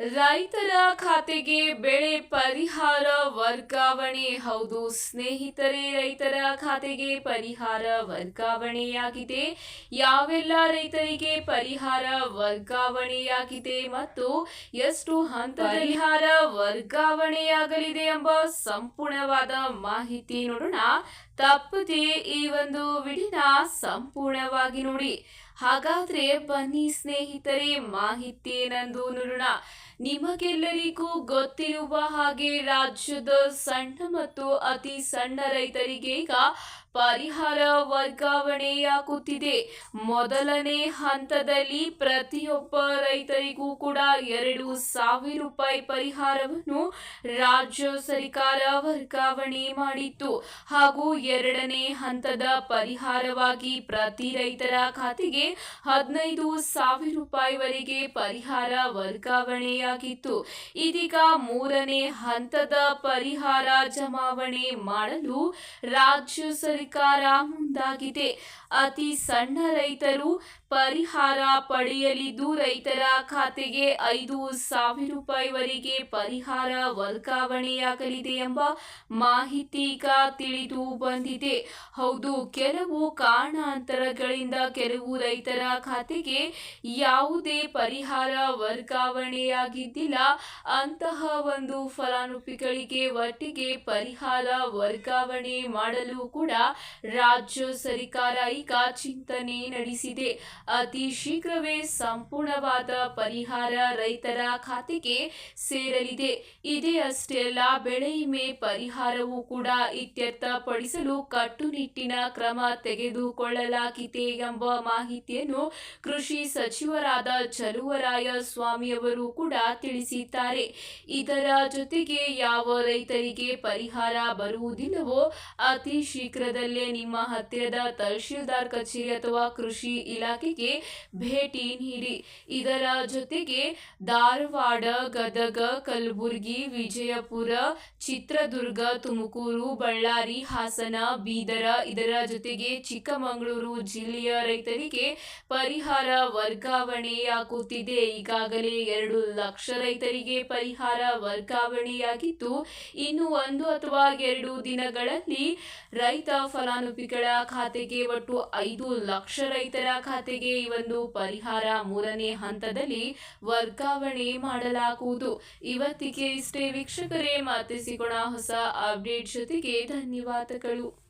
ರೈತರ ಖಾತೆಗೆ ಬೆಳೆ ಪರಿಹಾರ ವರ್ಗಾವಣೆ. ಹೌದು, ಸ್ನೇಹಿತರೆ, ರೈತರ ಖಾತೆಗೆ ಪರಿಹಾರ ವರ್ಗಾವಣೆಯಾಗಿದೆ. ಯಾವೆಲ್ಲ ರೈತರಿಗೆ ಪರಿಹಾರ ವರ್ಗಾವಣೆಯಾಗಿದೆ ಮತ್ತು ಎಷ್ಟು ಹಂತ ಪರಿಹಾರ ವರ್ಗಾವಣೆಯಾಗಲಿದೆ ಎಂಬ ಸಂಪೂರ್ಣವಾದ ಮಾಹಿತಿ ನೋಡೋಣ. ತಪ್ಪದೆ ಈ ಒಂದು ವಿಡಿಯೋನ ಸಂಪೂರ್ಣವಾಗಿ ನೋಡಿ. ಹಾಗಾದ್ರೆ ಬನ್ನಿ ಸ್ನೇಹಿತರೆ, ಮಾಹಿತಿ ಏನಂದು ನೋಡೋಣ ನಿಮಗೆಲ್ಲರಿಗೂ ಗೊತ್ತಿರುವ ಹಾಗೆ ರಾಜ್ಯದ ಸಣ್ಣ ಮತ್ತು ಅತಿ ಸಣ್ಣ ರೈತರಿಗೆ ಈಗ ಪರಿಹಾರ ವರ್ಗಾವಣೆಯಾಗುತ್ತಿದೆ. ಮೊದಲನೇ ಹಂತದಲ್ಲಿ ಪ್ರತಿಯೊಬ್ಬ ರೈತರಿಗೂ ಕೂಡ ಎರಡು ಸಾವಿರ ರೂಪಾಯಿ ಪರಿಹಾರವನ್ನು ರಾಜ್ಯ ಸರ್ಕಾರ ವರ್ಗಾವಣೆ ಮಾಡಿತ್ತು. ಹಾಗೂ ಎರಡನೇ ಹಂತದ ಪರಿಹಾರವಾಗಿ ಪ್ರತಿ ರೈತರ ಖಾತೆಗೆ ಹದಿನೈದು ಸಾವಿರ ರೂಪಾಯಿವರೆಗೆ ಪರಿಹಾರ ವರ್ಗಾವಣೆಯಾಗಿತ್ತು. ಇದೀಗ ಮೂರನೇ ಹಂತದ ಪರಿಹಾರ ಜಮಾವಣೆ ಮಾಡಲು ರಾಜ್ಯ ಸರ್ಕಾರ ಮುಂದಾಗಿದೆ. ಅತಿ ಸಣ್ಣ ರೈತರು ಪರಿಹಾರ ಪಡೆಯಲಿದ್ದು ರೈತರ ಖಾತೆಗೆ ಐದು ಸಾವಿರ ರೂಪಾಯಿವರೆಗೆ ಪರಿಹಾರ ವರ್ಗಾವಣೆಯಾಗಲಿದೆ ಎಂಬ ಮಾಹಿತಿ ಈಗ ತಿಳಿದು ಬಂದಿದೆ. ಹೌದು, ಕೆಲವು ಕಾರಣಾಂತರಗಳಿಂದ ಕೆಲವು ರೈತರ ಖಾತೆಗೆ ಯಾವುದೇ ಪರಿಹಾರ ವರ್ಗಾವಣೆಯಾಗಿದ್ದಿಲ್ಲ. ಅಂತಹ ಒಂದು ಫಲಾನುಭವಿಗಳಿಗೆ ಒಟ್ಟಿಗೆ ಪರಿಹಾರ ವರ್ಗಾವಣೆ ಮಾಡಲು ಕೂಡ ರಾಜ್ಯ ಸರ್ಕಾರ ಈಗ ಚಿಂತನೆ ನಡೆಸಿದೆ. ಅತಿ ಶೀಘ್ರವೇ ಸಂಪೂರ್ಣವಾದ ಪರಿಹಾರ ರೈತರ ಖಾತೆಗೆ ಸೇರಲಿದೆ. ಇದೇ ಅಷ್ಟೇ ಅಲ್ಲ, ಬೆಳೆ ವಿಮೆ ಪರಿಹಾರವೂ ಕೂಡ ಇತ್ಯರ್ಥಪಡಿಸಲು ಕಟ್ಟುನಿಟ್ಟಿನ ಕ್ರಮ ತೆಗೆದುಕೊಳ್ಳಲಾಗಿದೆ ಎಂಬ ಮಾಹಿತಿಯನ್ನು ಕೃಷಿ ಸಚಿವರಾದ ಚಲುವರಾಯ ಸ್ವಾಮಿಯವರು ಕೂಡ ತಿಳಿಸಿದ್ದಾರೆ. ಇದರ ಜೊತೆಗೆ ಯಾವ ರೈತರಿಗೆ ಪರಿಹಾರ ಬರುವುದಿಲ್ಲವೋ, ಅತಿ ಶೀಘ್ರದಲ್ಲೇ ನಿಮ್ಮ ಹತ್ತಿರದ ತಹಶೀಲ್ದಾರ್ ಕಚೇರಿ ಅಥವಾ ಕೃಷಿ ಇಲಾಖೆಗೆ ಭೇಟಿ ನೀಡಿ. ಇದರ ಜೊತೆಗೆ ಧಾರವಾಡ, ಗದಗ, ಕಲಬುರಗಿ, ವಿಜಯಪುರ, ಚಿತ್ರದುರ್ಗ, ತುಮಕೂರು, ಬಳ್ಳಾರಿ, ಹಾಸನ, ಬೀದರ ಇದರ ಜೊತೆಗೆ ಚಿಕ್ಕಮಗಳೂರು ಜಿಲ್ಲೆಯ ರೈತರಿಗೆ ಪರಿಹಾರ ವರ್ಗಾವಣೆಯಾಗುತ್ತಿದೆ. ಈಗಾಗಲೇ ಎರಡು ಲಕ್ಷ ರೈತರಿಗೆ ಪರಿಹಾರ ವರ್ಗಾವಣೆಯಾಗಿದ್ದು, ಇನ್ನು ಒಂದು ಅಥವಾ ಎರಡು ದಿನಗಳಲ್ಲಿ ರೈತ ಫಲಾನುಭವಿಗಳ ಖಾತೆಗೆ ಒಟ್ಟು ಐದು ಲಕ್ಷ ರೈತರ ಖಾತೆಗೆ ಈ ಒಂದು ಪರಿಹಾರ ಮೂರನೇ ಹಂತದಲ್ಲಿ ವರ್ಗಾವಣೆ ಮಾಡಲಾಗುವುದು. ಇವತ್ತಿಗೆ ಇಷ್ಟೇ ವೀಕ್ಷಕರೇ ಮತ್ತೆ ಹೊಸ ಅಪ್ಡೇಟ್ ಜೊತೆಗೆ ಧನ್ಯವಾದಗಳು.